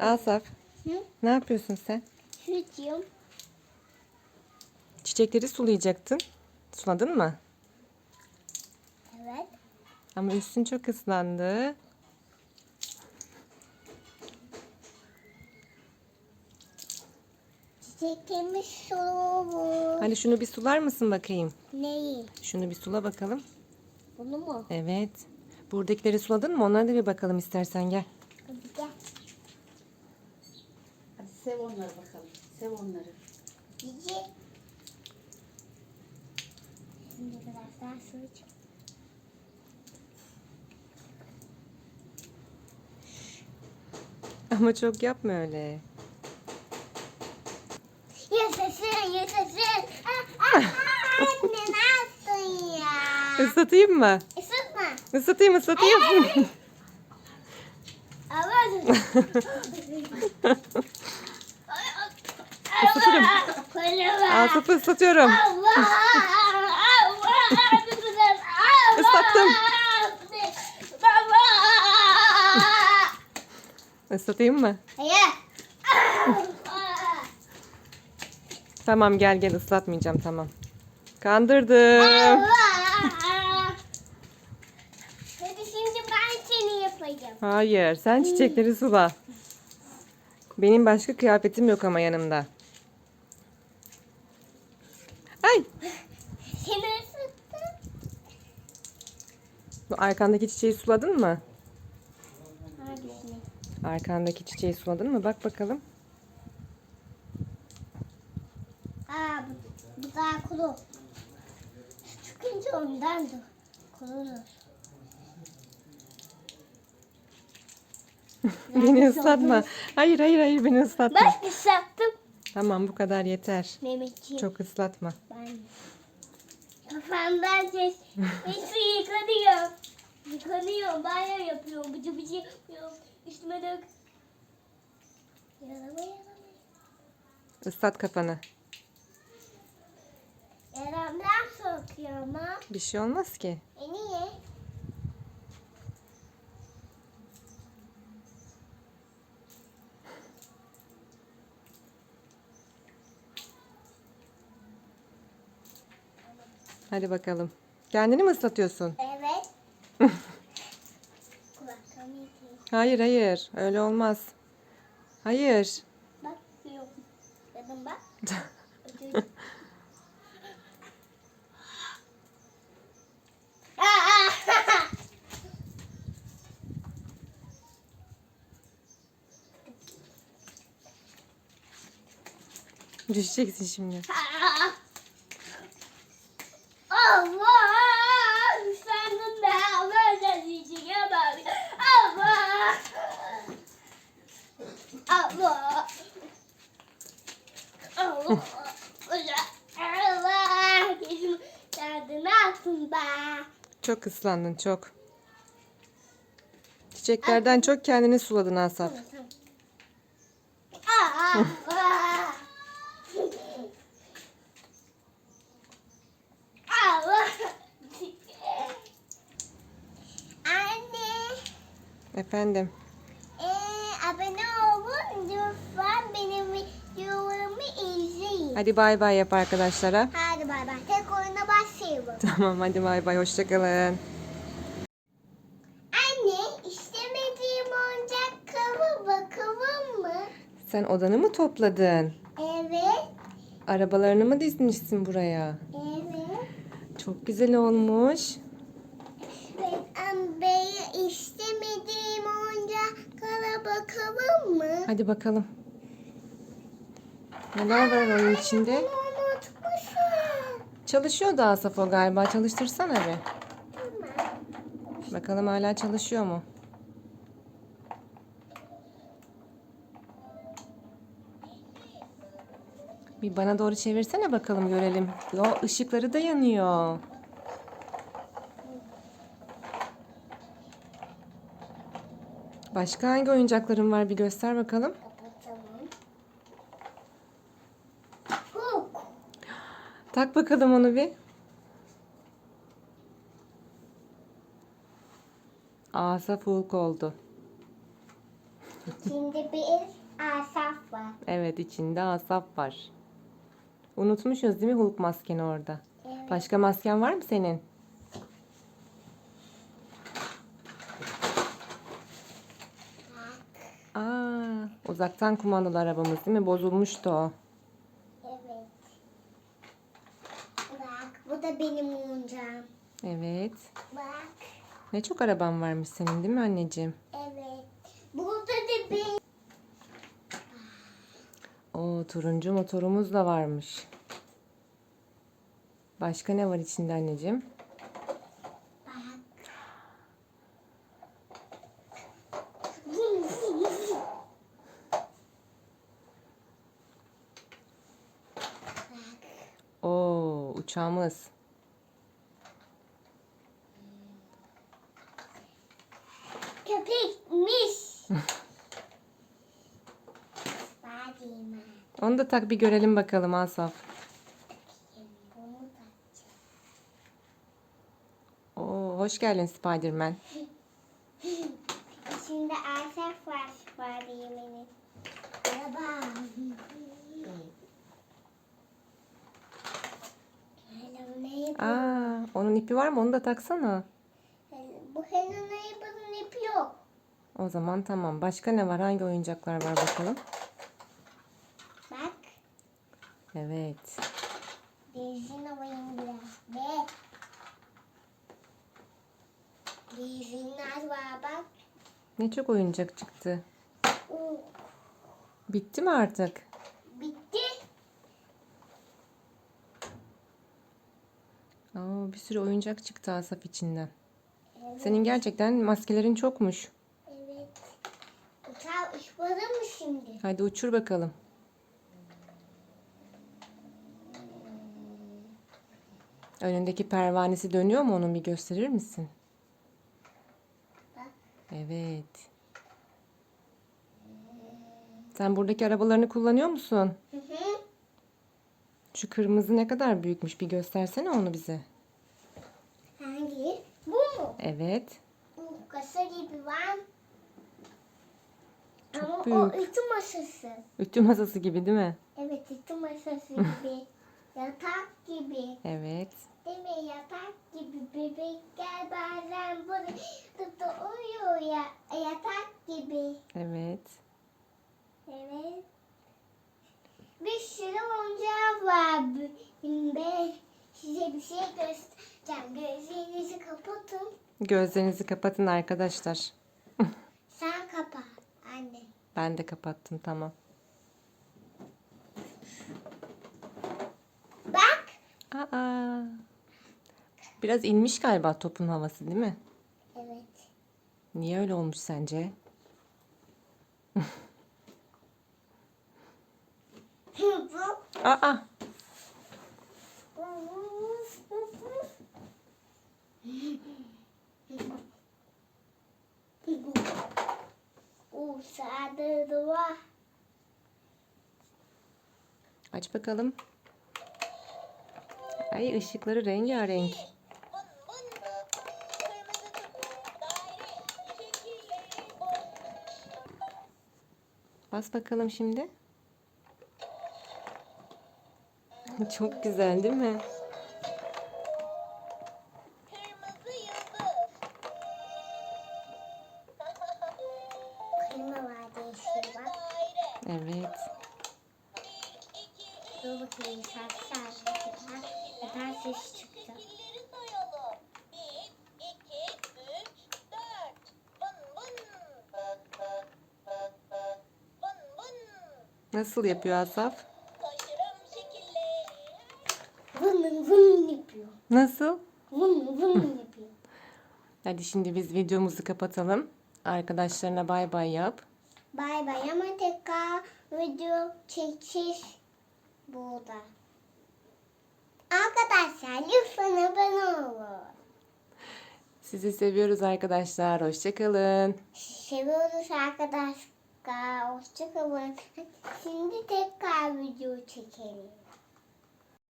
Asaf Hı? ne yapıyorsun sen? Süt yiyorum. Çiçekleri sulayacaktın. Suladın mı? Evet. Ama üstün çok ıslandı. Çiçekimiz sulu. Hani şunu bir sular mısın bakayım? Neyi? Şunu bir sula bakalım. Bunu mu? Evet. Buradakileri suladın mı? Onlara da bir bakalım istersen gel. Hadi sev onları bakalım. Sev onları. Cici. Şimdi biraz daha su iç. Ama çok yapma öyle. Yaşasın yaşasın. Ah, ah, ah, Anne ne yaptın ya? Islatayım mı? Isıtma. Islatayım ıslatayım. Ama Islatırım. Allah. Asaf'ı ıslatıyorum. Islattım. Islatayım mı? Hayır. Tamam gel gel ıslatmayacağım tamam. Kandırdım. Hadi şimdi ben seni yapacağım. Hayır sen çiçekleri sula. Benim başka kıyafetim yok ama yanımda. Ay Seni ısıttım. bu arkandaki çiçeği suladın mı? Hangisini? Arkandaki çiçeği suladın mı? Bak bakalım. Aa bu, bu daha kuru. Çıkınca ondan da kurulur. Beni ıslatma. Hayır hayır hayır beni ıslatma. Bak ıslattım. Tamam bu kadar yeter. Mehmetciğim. Çok ıslatma. Ben kafamdan ses. Hepsi yıkanıyor. Yıkanıyor. Banyo yapıyorum. Bıcı bıcı yapıyorum. Üstüme dök. Yalama yalama. Islat kafanı. Yaramdan sokuyor ama. Bir şey olmaz ki. E niye? Hadi bakalım. Kendini mi ıslatıyorsun? Evet. Hayır hayır. Öyle olmaz. Hayır. Bak yok. Dedim bak. Düşeceksin şimdi. altında. Çok ıslandın çok. Çiçeklerden çok kendini suladın Asaf. Anne, Efendim. ee, abone olun lütfen benim videolarımı izleyin. Hadi bay bay yap arkadaşlara. Hadi bay bay. Başlayalım. Tamam hadi bay bay. Hoşçakalın. Anne, istemediğim oyuncaklara bakalım mı? Sen odanı mı topladın? Evet, Arabalarını mı dizmişsin buraya? evet. Çok güzel olmuş. Ben Bey'e istemediğim oyuncaklara bakalım mı? Hadi bakalım. Neler var onun içinde? Çalışıyor da Asaf o galiba. Çalıştırsana bir. Bakalım hala çalışıyor mu? Bir bana doğru çevirsene bakalım görelim. O ışıkları da yanıyor. Başka hangi oyuncakların var bir göster bakalım. Kapatalım. Hook. Tak bakalım onu bir. Asaf Hulk oldu. İçinde bir asaf var. Evet içinde asap var. Unutmuşuz değil mi Hulk maskeni orada? Evet. Başka masken var mı senin? Aa, uzaktan kumandalı arabamız değil mi? Bozulmuştu o. Evet. Bak bu da benim oyuncağım. Evet. Bak. Ne çok araban varmış senin değil mi anneciğim? Evet. Burada da benim. O turuncu motorumuz da varmış. Başka ne var içinde anneciğim? Bak. Oo, uçağımız. Onu da tak bir görelim bakalım Asaf. Oo, hoş geldin Spiderman. Şimdi asaf var Badime'nin. Merhaba. Aa, onun ipi var mı? Onu da taksana. Bu yok. O zaman tamam. Başka ne var? Hangi oyuncaklar var bakalım? Bak. Evet. Alayım biraz. Ve var bak. Ne çok oyuncak çıktı. Oo, Bitti mi artık? bitti. Aa, bir sürü oyuncak çıktı Asaf içinden. Evet. Senin gerçekten maskelerin çokmuş. Evet. Uçağı uçmadı mı şimdi? Hadi uçur bakalım. Önündeki pervanesi dönüyor mu onun bir gösterir misin? Bak. Evet. Sen buradaki arabalarını kullanıyor musun? Hı hı. Şu kırmızı ne kadar büyükmüş bir göstersene onu bize. Hangi? Bu mu? Evet. Bu kasa gibi var. Çok Ama o büyük. ütü masası. Ütü masası gibi değil mi? Evet ütü masası gibi. Yatak gibi. Evet. Değil mi? Yatak gibi. Bebekler bazen burada tutu uyuyor ya. Yatak gibi. Evet. Evet. Bir sürü oyuncak var. Ben size bir şey göstereceğim. Gözlerinizi kapatın. Gözlerinizi kapatın arkadaşlar. Sen kapa anne. Ben de kapattım tamam. Bak. Aa. Biraz inmiş galiba topun havası değil mi? Evet. Niye öyle olmuş sence? Aa. Aç bakalım. Ay ışıkları rengarenk. Bas bakalım şimdi. Çok güzel değil mi? Evet. Dur bakayım şarkı şarkı çıkar. Yeter ses çıktı. Nasıl yapıyor Asaf? Vın vın yapıyor. Nasıl? Vın vın yapıyor. Hadi şimdi biz videomuzu kapatalım. Arkadaşlarına bay bay yap. Bay bay ama tekrar video çekiş burada. Arkadaşlar lütfen abone olun. Sizi seviyoruz arkadaşlar. Hoşçakalın. Seviyoruz arkadaşlar. Hoşçakalın. Şimdi tekrar video çekelim.